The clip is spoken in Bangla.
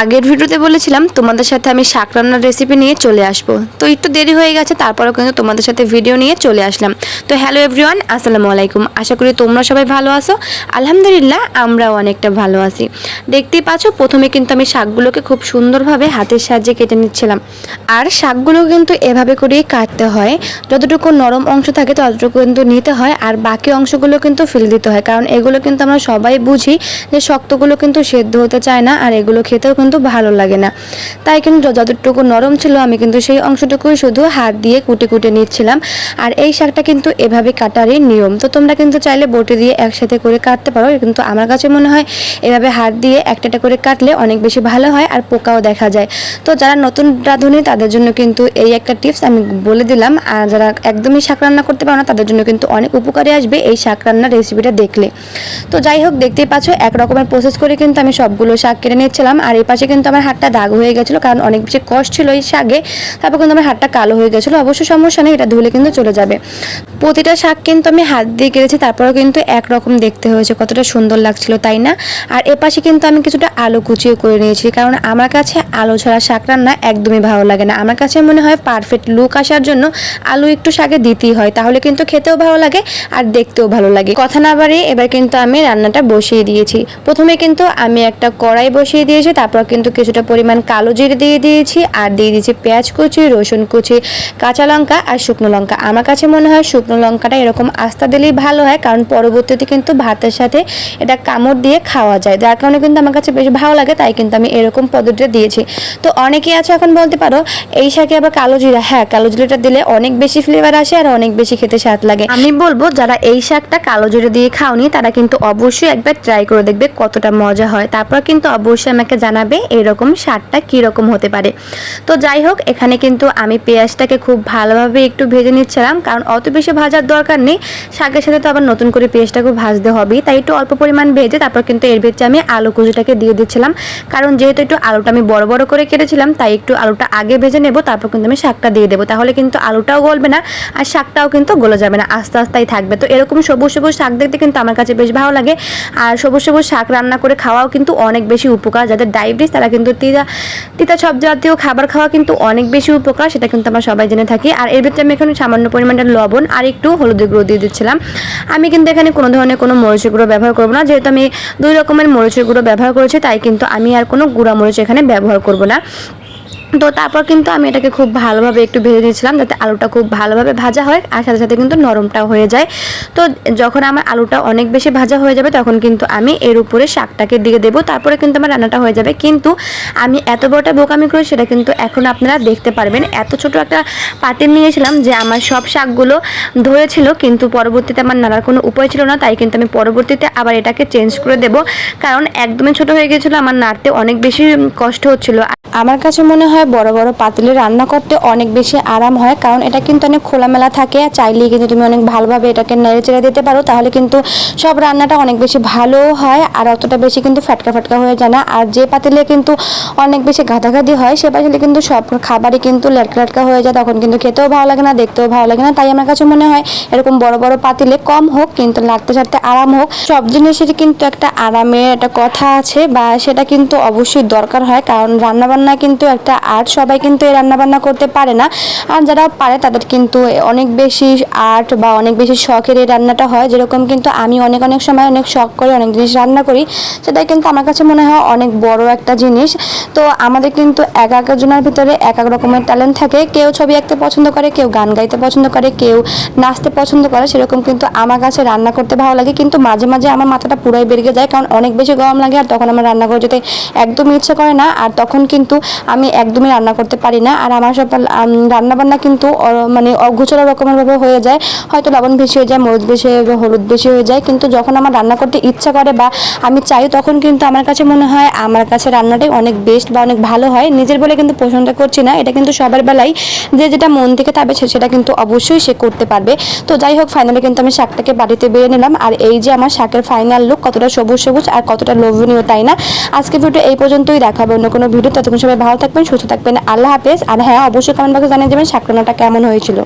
আগের ভিডিওতে বলেছিলাম তোমাদের সাথে আমি শাক রান্নার রেসিপি নিয়ে চলে আসব। তো একটু দেরি হয়ে গেছে, তারপরেও কিন্তু তোমাদের সাথে ভিডিও নিয়ে চলে আসলাম। তো হ্যালো এভরিওয়ান আসসালামু আলাইকুম। আশা করি তোমরা সবাই ভালো আছো। আলহামদুলিল্লাহ, আমরাও অনেকটা ভালো আছি। দেখতেই পাচ্ছ, প্রথমে কিন্তু আমি শাকগুলোকে খুব সুন্দরভাবে হাতের সাহায্যে কেটে নিচ্ছিলাম। আর শাকগুলো কিন্তু এভাবে করেই কাটতে হয়। যতটুকু নরম অংশ থাকে, ততটুকু কিন্তু নিতে হয়। আর বাকি অংশগুলো কিন্তু ফেলে দিতে হয়। কারণ এগুলো কিন্তু আমরা সবাই বুঝি যে শক্তগুলো কিন্তু সেদ্ধ হতে চায় না, আর এগুলো খেতেও ভালো লাগে না। তাই কিন্তু যতটুকু নরম ছিল আমি কিন্তু সেই অংশটুকুই শুধু হাত দিয়ে কুটে কুটে নিচ্ছিলাম। আর এই শাকটা কিন্তু এভাবে কাটারই নিয়ম। তো তোমরা কিন্তু চাইলে বটি দিয়ে একসাথে করে কাটতে পারো। কিন্তু আমার কাছে মনে হয় এভাবে হাত দিয়ে একটা করে কাটলে অনেক বেশি ভালো হয় আর পোকাও দেখা যায়। তো যারা নতুন রাঁধুনি, তাদের জন্য কিন্তু এই একটা টিপস আমি বলে দিলাম। আর যারা একদমই শাক রান্না করতে পারো না, তাদের জন্য কিন্তু অনেক উপকারে আসবে এই শাক রান্নার রেসিপিটা দেখলে। তো যাই হোক, দেখতেই পাচ্ছ এক রকমের প্রসেস করে কিন্তু আমি সবগুলো শাক কেটে নিচ্ছিলাম। আর এই পাশে কিন্তু আমার হাতটা দাগ হয়ে গেছিল, কারণ অনেক বেশি কষ্ট ছিল এই শাগে। তারপর কিন্তু আমার হাতটা কালো হয়ে গেছিল। অবশ্য সমস্যা নেই, এটা ধুলে কিন্তু চলে যাবে। প্রতিটা শাক কিন্তু আমি হাত দিয়ে কেটেছি তারপরেও কিন্তু একরকম দেখতে হয়েছে, কতটা সুন্দর লাগছিল, তাই না? আর এ পাশে কিন্তু আমি কিছুটা আলু কুচিয়ে করে নিয়েছি, কারণ আমার কাছে আলু ছাড়া শাক রান্না একদমই ভালো লাগে না। আমার কাছে মনে হয় পারফেক্ট লুক আসার জন্য আলু একটু শাকে দিতেই হয়, তাহলে কিন্তু খেতেও ভালো লাগে আর দেখতেও ভালো লাগে। কথা না বাড়িয়ে এবার কিন্তু আমি রান্নাটা বসিয়ে দিয়েছি। প্রথমে কিন্তু আমি একটা কড়াই বসিয়ে দিয়েছি, তারপর কিন্তু কিছুটা পরিমাণ কালো জিরে দিয়ে দিয়েছি, আর দিয়ে দিয়েছি পেঁয়াজ কুচি, রসুন কুচি, কাঁচা লঙ্কা আর শুকনো লঙ্কা। আমার কাছে মনে হয় শুকনো লঙ্কাটা এরকম আস্তা দিলেই ভালো হয়, কারণ পরবর্তীতে কিন্তু ভাতের সাথে এটা কামড় দিয়ে খাওয়া যায়। যার কারণে কিন্তু আমার কাছে বেশ ভালো লাগে, তাই কিন্তু আমি এরকম পদ্ধতিটা দিয়েছি। তো অনেকেই আছে এখন বলতে পারো, এই শাকে আবার কালো জিরা হ্যাঁ কালো জিরাটা দিলে অনেক বেশি ফ্লেভার আসে আর অনেক বেশি খেতে স্বাদ লাগে। আমি বলব, যারা এই শাকটা কালো জিরা দিয়ে খাওনি, তারা কিন্তু অবশ্যই একবার ট্রাই করে দেখবে কতটা মজা হয়। তারপর কিন্তু অবশ্যই আমাকে জানাবে এরকম স্বাদটা কীরকম হতে পারে। তো যাই হোক, এখানে কিন্তু আমি পেঁয়াজটাকে খুব ভালোভাবে একটু ভেজে নিচ্ছিলাম, কারণ অত বেশি ভাজার দরকার নেই। শাকের সাথে তো আবার নতুন করে পেঁয়াজটাকে ভাজতে হবেই। তাই একটু অল্প পরিমাণ ভেজে তারপর কিন্তু এর ভেতরে আমি আলু কুচিটাকে দিয়ে দিচ্ছিলাম। কারণ যেহেতু একটু আলুটা আমি বড় বড় করে কেটেছিলাম, তাই একটু আলুটা আগে ভেজে নেব, তারপর কিন্তু আমি শাকটা দিয়ে দেবো। তাহলে কিন্তু আলুটাও গলবে না আর শাকটাও কিন্তু গলে যাবে না। আস্তে আস্তেই থাকবে। তো এরকম সবুজ সবুজ শাক দেখতে কিন্তু আমার কাছে বেশ ভালো লাগে। আর সবুজ সবুজ শাক রান্না করে খাওয়াও কিন্তু অনেক বেশি উপকার। যাদের ডায়াবেটিস তারা কিন্তু তিতা তিতা সব জাতীয় খাবার খাওয়া কিন্তু অনেক বেশি উপকার, সেটা কিন্তু আমরা সবাই জেনে থাকি। আর এর ভিতরে আমি এখানে সামান্য পরিমাণে লবণ আর একটু হলুদ গুঁড়ো দিয়ে দিচ্ছিলাম। আমি কিন্তু এখানে কোনো ধরনের কোনো মরিচের গুঁড়ো ব্যবহার করব না। যেহেতু আমি দুই রকমের মরিচের গুঁড়ো ব্যবহার করেছি, তাই কিন্তু আমি আর কোনো গুঁড়া মরিচ এখানে ব্যবহার করব না। তো তারপর কিন্তু আমি এটাকে খুব ভালোভাবে একটু ভেজে দিয়েছিলাম যাতে আলুটা খুব ভালোভাবে ভাজা হয়, আর সাথে সাথে কিন্তু নরমটাও হয়ে যায়। তো যখন আমার আলুটা অনেক বেশি ভাজা হয়ে যাবে, তখন কিন্তু আমি এর উপরে শাকটাকে দিয়ে দেবো। তারপরে কিন্তু আমার রান্নাটা হয়ে যাবে। কিন্তু আমি এত বড়টা বোকামি করি, সেটা কিন্তু এখন আপনারা দেখতে পারবেন। এত ছোট একটা পাতিল নিয়েছিলাম যে আমার সব শাকগুলো ধরেছিল কিন্তু পরবর্তীতে আমার নাড়ার কোনো উপায় ছিল না। তাই কিন্তু আমি পরবর্তীতে আবার এটাকে চেঞ্জ করে দেব। কারণ একদমই ছোট হয়ে গেছিল আমার নাড়তে অনেক বেশি কষ্ট হচ্ছিল। আমার কাছে মনে হয় বড় বড় পাতিলে রান্না করতে অনেক বেশি আরাম হয়, কারণ এটা কিন্তু অনেক খোলামেলা থাকে। আর চাইলেই কিন্তু তুমি অনেক ভালোভাবে এটাকে নেড়ে চেড়ে দিতে পারো, তাহলে কিন্তু সব রান্নাটা অনেক বেশি ভালো হয় আর অতটা বেশি কিন্তু ফাটকা ফাটকা হয়ে যায় না। আর যে পাতিলে কিন্তু অনেক বেশি ঘাটাঘাটি হয়, সে পাতিলে কিন্তু সব খাবারই কিন্তু লেটকা লেটকা হয়ে যায়, তখন কিন্তু খেতেও ভালো লাগে না, দেখতেও ভালো লাগে না। তাই আমার কাছে মনে হয় এরকম বড় বড় পাতিলে কম হোক, কিন্তু লাগতে সারতে আরাম হোক। সব জিনিসেরই কিন্তু একটা আরামের একটা কথা আছে বা সেটা কিন্তু অবশ্যই দরকার হয়, কারণ রান্নাবান্না কিন্তু একটা আর্ট সবাই কিন্তু এই রান্নাবান্না করতে পারে না। আর যারা পারে তাদের কিন্তু অনেক বেশি আর্ট বা অনেক বেশি শখের এই রান্নাটা হয়। যেরকম কিন্তু আমি অনেক অনেক সময় অনেক শখ করে অনেক জিনিস রান্না করি। সেটাই কিন্তু আমার কাছে মনে হয় অনেক বড় একটা জিনিস। তো আমাদের কিন্তু এক একজনের ভিতরে এক এক রকমের ট্যালেন্ট থাকে। কেউ ছবি আঁকতে পছন্দ করে, কেউ গান গাইতে পছন্দ করে, কেউ নাচতে পছন্দ করে। সেরকম কিন্তু আমার কাছে রান্না করতে ভালো লাগে। কিন্তু মাঝে মাঝে আমার মাথাটা পুরাই বেরিয়ে যায়। কারণ অনেক বেশি গরম লাগে আর তখন আমার রান্না করে যেতে একদমই ইচ্ছে করে না। আর তখন কিন্তু আমি একদমই রান্না করতে পারি না। আর আমার সব রান্না বান্না কিন্তু মানে অগুচরা রকমের ভাবে হয়ে যায়। হয়তো লবণ বেশি হয়ে যায়, মরিচ বেশি হয়ে যায়, হলুদ বেশি হয়ে যায়। কিন্তু যখন আমার রান্না করতে ইচ্ছা করে বা আমি চাই, তখন কিন্তু আমার কাছে মনে হয় আমার কাছে রান্নাটাই অনেক বেস্ট বা অনেক ভালো হয়। নিজের বলে কিন্তু প্রশংসা করছি না। এটা কিন্তু সবার বেলায় যে যেটা মন থেকে থাকবে সেটা কিন্তু অবশ্যই সে করতে পারবে। তো যাই হোক ফাইনালি কিন্তু আমি শাকটাকে বাড়িতে বেরিয়ে নিলাম। আর এই যে আমার শাকের ফাইনাল লুক কতটা সবুজ সবুজ আর কতটা লোভনীয় তাই না? আজকে ভিডিও এই পর্যন্তই। দেখাবে অন্য কোনো ভিডিও ততক্ষণ সবাই ভালো থাকবেন, সুস্থ থাকবেন। আল্লাহ হাফেজ। আর হ্যাঁ অবশ্যই কমেন্ট বক্সে জানিয়ে দেবেন সাকরানাটা কেমন হয়েছিল।